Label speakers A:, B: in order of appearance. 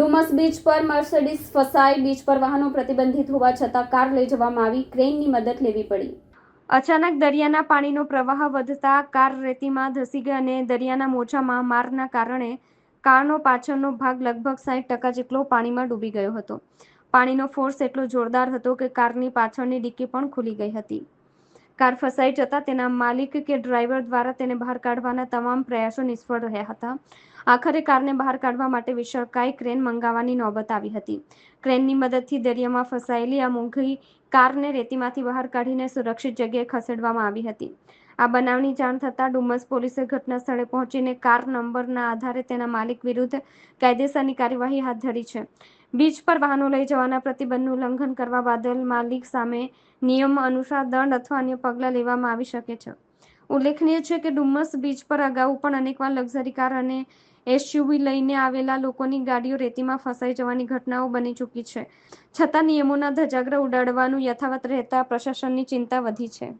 A: Dumas beach પર Mercedes ફસાઈ beach પર વાહનો પ્રતિબંધિત હોવા છતાં કાર લઈ જવામાં આવી ક્રેનની મદદ લેવી પડી. અચાનક દરિયાના પાણીનો પ્રવાહ વધતા કાર રેતીમાં ધસી ગઈ અને દરિયાના મોજામાં મારના કારણે કારનો પાછળનો ભાગ લગભગ સાઠ ટકા જેટલો પાણીમાં ડૂબી ગયો હતો. પાણીનો ફોર્સ એટલો જોરદાર હતો કે કારની પાછળની ડિક્કી પણ ખુલી ગઈ હતી. કાર ફસાઈ જતા તેના માલિક કે ડ્રાઈવર દ્વારા તેને બહાર કાઢવાના તમામ પ્રયાસો નિષ્ફળ રહ્યા હતા. આખરે કારને બહાર કાઢવા માટે વિશાળકાય ક્રેન મંગાવવાની નોબત આવી હતી. ક્રેનની મદદથી દરિયામાં ફસાયેલી આ મોંઘી કારને રેતીમાંથી બહાર કાઢીને સુરક્ષિત જગ્યાએ ખસેડવામાં આવી હતી. આ બનાવની જાણ થતાં ડુમસ પોલીસે ઘટના સ્થળે પહોંચીને કાર નંબરના આધારે તેના માલિક વિરુદ્ધ કાયદેસરની કાર્યવાહી હાથ ધરી છે. બીચ પર વાહનો લઈ જવાના પ્રતિબંધનું ઉલ્લંઘન કરવા બાદલ માલિક સામે નિયમ અનુસાર દંડ અથવા અન્ય પગલાં લેવામાં આવી શકે છે. ઉલ્લેખનીય છે કે ડુમસ બીચ પર અગાઉ પણ અનેકવાર લક્ઝરી કાર અને એસયુવી લઈને આવેલા લોકોની ગાડીઓ રેતીમાં ફસાઈ જવાની ઘટનાઓ બની ચૂકી છે. છતાં નિયમોના ધજાગરા ઉડાડવાનું યથાવત રહેતા પ્રશાસનની ચિંતા વધી છે.